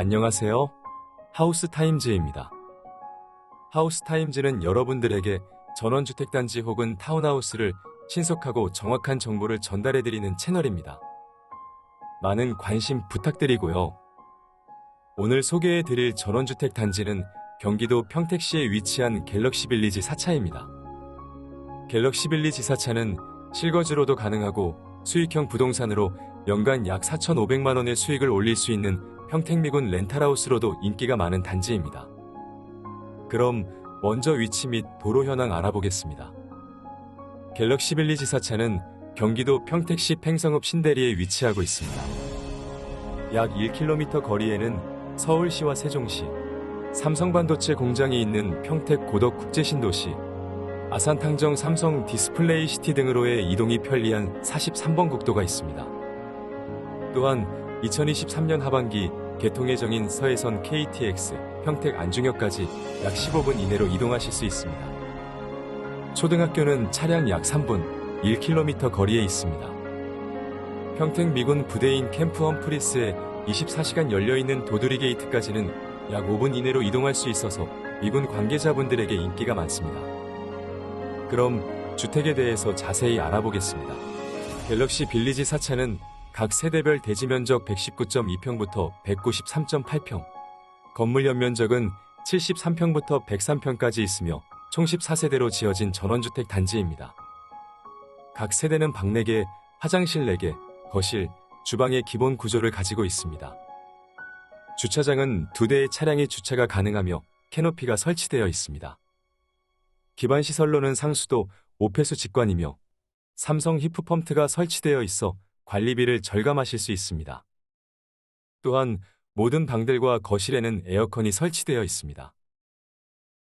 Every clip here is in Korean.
안녕하세요. 하우스타임즈입니다. 하우스타임즈는 여러분들에게 전원주택단지 혹은 타운하우스를 신속하고 정확한 정보를 전달해드리는 채널입니다. 많은 관심 부탁드리고요. 오늘 소개해드릴 전원주택단지는 경기도 평택시에 위치한 갤럭시 빌리지 4차입니다. 갤럭시 빌리지 4차는 실거주로도 가능하고 수익형 부동산으로 연간 약 4,500만원의 수익을 올릴 수 있는 평택미군 렌탈하우스로도 인기가 많은 단지입니다. 그럼 먼저 위치 및 도로 현황 알아보겠습니다. 갤럭시 빌리지 4차는 경기도 평택시 팽성읍 신대리에 위치하고 있습니다. 약 1km 거리에는 서울시와 세종시, 삼성반도체 공장이 있는 평택 고덕 국제신도시, 아산탕정 삼성 디스플레이 시티 등으로의 이동이 편리한 43번 국도가 있습니다. 또한 2023년 하반기 개통 예정인 서해선 KTX 평택 안중역까지 약 15분 이내로 이동하실 수 있습니다. 초등학교는 차량 약 3분, 1km 거리에 있습니다. 평택 미군 부대인 캠프 험프리스에 24시간 열려있는 도두리 게이트까지는 약 5분 이내로 이동할 수 있어서 미군 관계자분들에게 인기가 많습니다. 그럼 주택에 대해서 자세히 알아보겠습니다. 갤럭시 빌리지 4차는 각 세대별 대지 면적 119.2평부터 193.8평, 건물 연면적은 73평부터 103평까지 있으며 총 14세대로 지어진 전원주택 단지입니다. 각 세대는 방 4개, 화장실 4개, 거실, 주방의 기본 구조를 가지고 있습니다. 주차장은 두 대의 차량이 주차가 가능하며 캐노피가 설치되어 있습니다. 기반 시설로는 상수도, 오폐수 직관이며 삼성 히프펌프가 설치되어 있어 관리비를 절감하실 수 있습니다. 또한 모든 방들과 거실에는 에어컨이 설치되어 있습니다.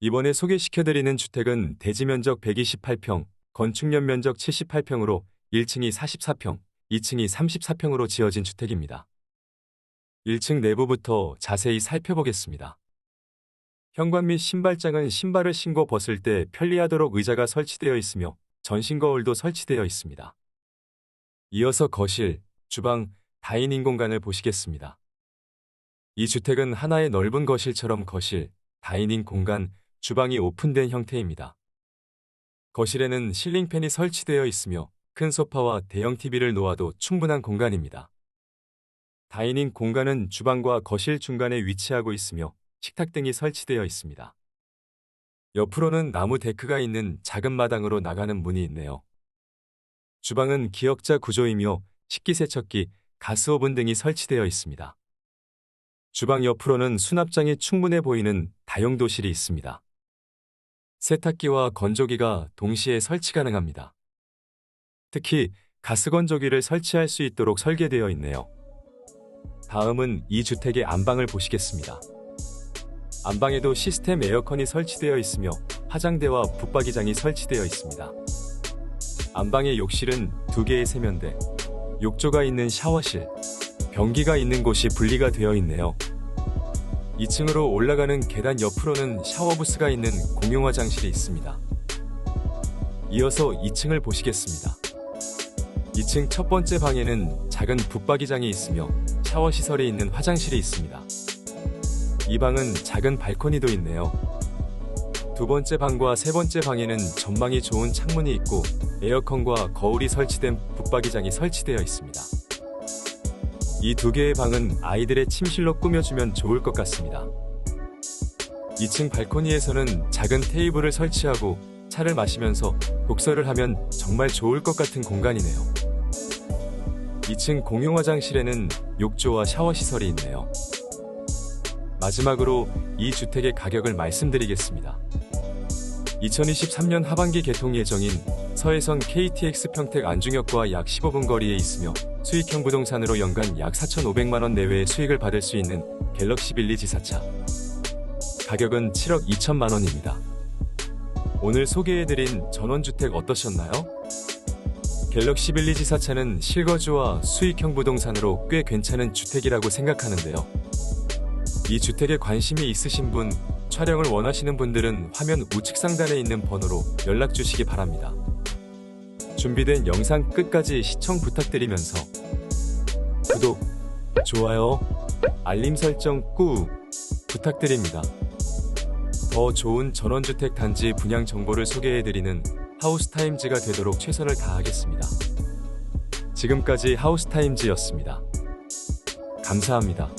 이번에 소개시켜드리는 주택은 대지 면적 128평, 건축 연면적 78평으로 1층이 44평, 2층이 34평으로 지어진 주택입니다. 1층 내부부터 자세히 살펴보겠습니다. 현관 및 신발장은 신발을 신고 벗을 때 편리하도록 의자가 설치되어 있으며 전신 거울도 설치되어 있습니다. 이어서 거실, 주방, 다이닝 공간을 보시겠습니다. 이 주택은 하나의 넓은 거실처럼 거실, 다이닝 공간, 주방이 오픈된 형태입니다. 거실에는 실링팬이 설치되어 있으며 큰 소파와 대형 TV를 놓아도 충분한 공간입니다. 다이닝 공간은 주방과 거실 중간에 위치하고 있으며 식탁 등이 설치되어 있습니다. 옆으로는 나무 데크가 있는 작은 마당으로 나가는 문이 있네요. 주방은 기역자 구조이며 식기세척기, 가스오븐 등이 설치되어 있습니다. 주방 옆으로는 수납장이 충분해 보이는 다용도실이 있습니다. 세탁기와 건조기가 동시에 설치 가능합니다. 특히 가스건조기를 설치할 수 있도록 설계되어 있네요. 다음은 이 주택의 안방을 보시겠습니다. 안방에도 시스템 에어컨이 설치되어 있으며 화장대와 붙박이장이 설치되어 있습니다. 안방의 욕실은 두 개의 세면대, 욕조가 있는 샤워실, 변기가 있는 곳이 분리가 되어 있네요. 2층으로 올라가는 계단 옆으로는 샤워부스가 있는 공용 화장실이 있습니다. 이어서 2층을 보시겠습니다. 2층 첫 번째 방에는 작은 붙박이장이 있으며 샤워 시설이 있는 화장실이 있습니다. 이 방은 작은 발코니도 있네요. 두 번째 방과 세 번째 방에는 전망이 좋은 창문이 있고 에어컨과 거울이 설치된 붙박이장이 설치되어 있습니다. 이 두 개의 방은 아이들의 침실로 꾸며주면 좋을 것 같습니다. 2층 발코니에서는 작은 테이블을 설치하고 차를 마시면서 독서를 하면 정말 좋을 것 같은 공간이네요. 2층 공용 화장실에는 욕조와 샤워 시설이 있네요. 마지막으로 이 주택의 가격을 말씀드리겠습니다. 2023년 하반기 개통 예정인 서해선 KTX 평택 안중역과 약 15분 거리에 있으며 수익형 부동산으로 연간 약 4,500만원 내외의 수익을 받을 수 있는 갤럭시 빌리지 4차. 가격은 7억 2천만원입니다. 오늘 소개해드린 전원주택 어떠셨나요? 갤럭시 빌리지 4차는 실거주와 수익형 부동산으로 꽤 괜찮은 주택이라고 생각하는데요. 이 주택에 관심이 있으신 분, 촬영을 원하시는 분들은 화면 우측 상단에 있는 번호로 연락 주시기 바랍니다. 준비된 영상 끝까지 시청 부탁드리면서 구독, 좋아요, 알림 설정 꾹 부탁드립니다. 더 좋은 전원주택 단지 분양 정보를 소개해드리는 하우스타임즈가 되도록 최선을 다하겠습니다. 지금까지 하우스타임즈였습니다. 감사합니다.